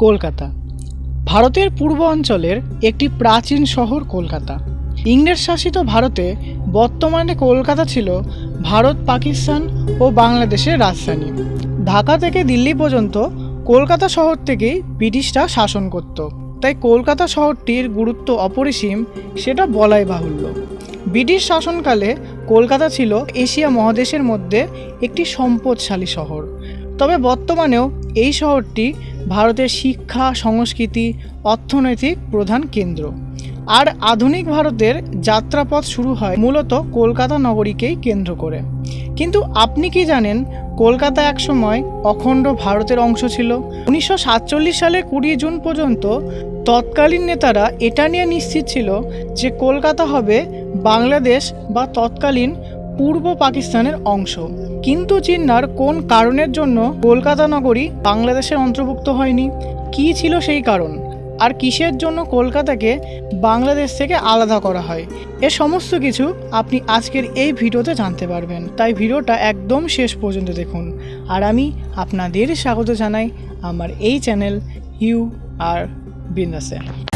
কলকাতা। ভারতের পূর্ব অঞ্চলের একটি প্রাচীন শহর কলকাতা। ইংরেজ শাসিত ভারতে বর্তমানে কলকাতা ছিল ভারত, পাকিস্তান ও বাংলাদেশের রাজধানী। ঢাকা থেকে দিল্লি পর্যন্ত কলকাতা শহর থেকেই ব্রিটিশরা শাসন করত। তাই কলকাতা শহরটির গুরুত্ব অপরিসীম, সেটা বলাই বাহুল্য। ব্রিটিশ শাসনকালে কলকাতা ছিল এশিয়া মহাদেশের মধ্যে একটি সম্পদশালী শহর। তবে বর্তমানেও এই শহরটি ভারতের শিক্ষা, সংস্কৃতি, অর্থনৈতিক প্রধান কেন্দ্র। আর আধুনিক ভারতের যাত্রাপথ শুরু হয় মূলত কলকাতা নগরীকেই কেন্দ্র করে। কিন্তু আপনি কি জানেন, কলকাতা একসময় অখণ্ড ভারতের অংশ ছিল? উনিশশো সাতচল্লিশ সালে কুড়ি জুন পর্যন্ত তৎকালীন নেতারা এটা নিয়ে নিশ্চিত ছিল যে কলকাতা হবে বাংলাদেশ বা তৎকালীন পূর্ব পাকিস্তানের অংশ। কিন্তু চিন্নার কোন কারণের জন্য কলকাতা নগরী বাংলাদেশের অন্তর্ভুক্ত হয়নি? কী ছিল সেই কারণ? আর কিসের জন্য কলকাতাকে বাংলাদেশ থেকে আলাদা করা হয়? এ সমস্ত কিছু আপনি আজকের এই ভিডিওতে জানতে পারবেন। তাই ভিডিওটা একদম শেষ পর্যন্ত দেখুন। আর আমি আপনাদের স্বাগত জানাই আমার এই চ্যানেল ইউ আর বিন্দাসে।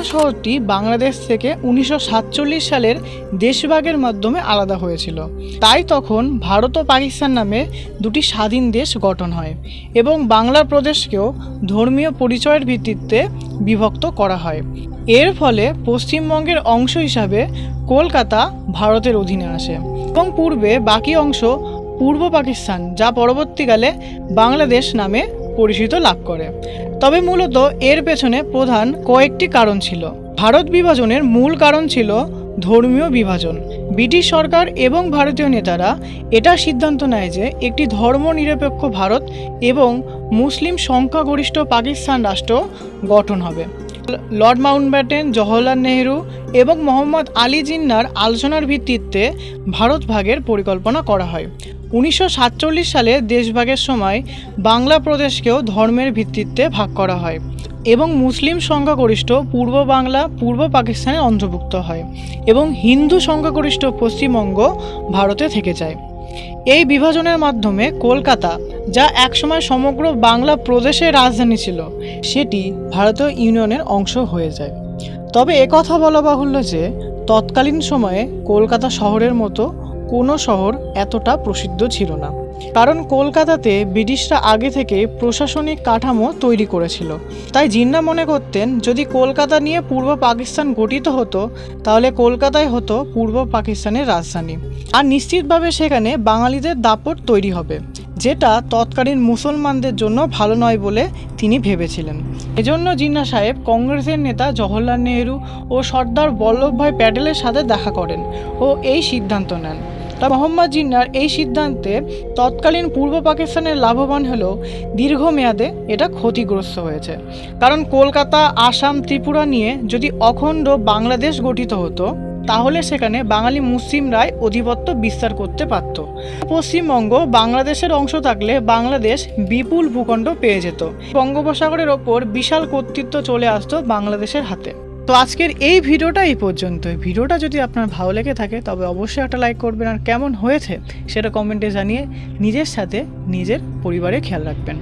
কলকাতা শহরটি বাংলাদেশ থেকে উনিশশো সাতচল্লিশ সালের দেশভাগের মাধ্যমে আলাদা হয়েছিল। তাই তখন ভারত ও পাকিস্তান নামে দুটি স্বাধীন দেশ গঠন হয় এবং বাংলা প্রদেশকেও ধর্মীয় পরিচয়ের ভিত্তিতে বিভক্ত করা হয়। এর ফলে পশ্চিমবঙ্গের অংশ হিসাবে কলকাতা ভারতের অধীনে আসে এবং পূর্বে বাকি অংশ পূর্ব পাকিস্তান, যা পরবর্তীকালে বাংলাদেশ নামে পরিচিত লাভ করে। তবে মূলত এর পেছনে প্রধান কয়েকটি কারণ ছিল। ভারত বিভাজনের মূল কারণ ছিল ধর্মীয় বিভাজন। ব্রিটিশ সরকার এবং ভারতীয় নেতারা এটা সিদ্ধান্ত নেয় যে একটি ধর্মনিরপেক্ষ ভারত এবং মুসলিম সংখ্যাগরিষ্ঠ পাকিস্তান রাষ্ট্র গঠন হবে। লর্ড মাউন্টব্যাটেন, জওহরলাল নেহরু এবং মোহাম্মদ আলী জিন্নার আলোচনার ভিত্তিতে ভারত ভাগের পরিকল্পনা করা হয়। উনিশশো সাতচল্লিশ সালে দেশভাগের সময় বাংলা প্রদেশকেও ধর্মের ভিত্তিতে ভাগ করা হয় এবং মুসলিম সংখ্যাগরিষ্ঠ পূর্ব বাংলা, পূর্ব পাকিস্তানে অন্তর্ভুক্ত হয় এবং হিন্দু সংখ্যাগরিষ্ঠ পশ্চিমবঙ্গ ভারতে থেকে যায়। এই বিভাজনের মাধ্যমে কলকাতা যা একসময় সমগ্র বাংলা প্রদেশের রাজধানী ছিল। সেটি ভারতীয় ইউনিয়নের অংশ হয়ে যায়। তবে একথা বলা বাহুল্য যে, তৎকালীন সময়ে কলকাতা শহরের মতো কোনো শহর এতটা প্রসিদ্ধ ছিল না। কারণ কলকাতাতে ব্রিটিশরা আগে থেকে প্রশাসনিক কাঠামো তৈরি করেছিল। তাই জিন্না মনে করতেন, যদি কলকাতা নিয়ে পূর্ব পাকিস্তান গঠিত হতো, তাহলে কলকাতায় হতো পূর্ব পাকিস্তানের রাজধানী। আর নিশ্চিতভাবে সেখানে বাঙালিদের দাপট তৈরি হবে। যেটা তৎকালীন মুসলমানদের জন্য ভালো নয় বলে তিনি ভেবেছিলেন। এজন্য জিন্না সাহেব কংগ্রেসের নেতা জওহরলাল নেহরু ও সর্দার বল্লভভাই প্যাটেলের সাথে দেখা করেন ও এই সিদ্ধান্ত নেন। তা মোহাম্মদ জিন্নার এই সিদ্ধান্তে তৎকালীন পূর্ব পাকিস্তানের লাভবান হলেও দীর্ঘমেয়াদে এটা ক্ষতিগ্রস্ত হয়েছে। কারণ কলকাতা, আসাম, ত্রিপুরা নিয়ে যদি অখণ্ড বাংলাদেশ গঠিত হতো তাহলে সেখানে বাঙালি মুসলিমরাই অধিপত্য বিস্তার করতে পারত। পশ্চিমবঙ্গ বাংলাদেশের অংশ থাকলে বাংলাদেশ বিপুল ভূখণ্ড পেয়ে যেত। বঙ্গোপসাগরের ওপর বিশাল কর্তৃত্ব চলে আসতো বাংলাদেশের হাতে। তো আজকের এই ভিডিওটা এই পর্যন্ত ভিডিওটা যদি আপনার ভালো লেগে থাকে, তবে অবশ্যই একটা লাইক করবেন আর কেমন হয়েছে সেটা কমেন্টে জানিয়ে নিজের সাথে নিজের পরিবারে খেয়াল রাখবেন।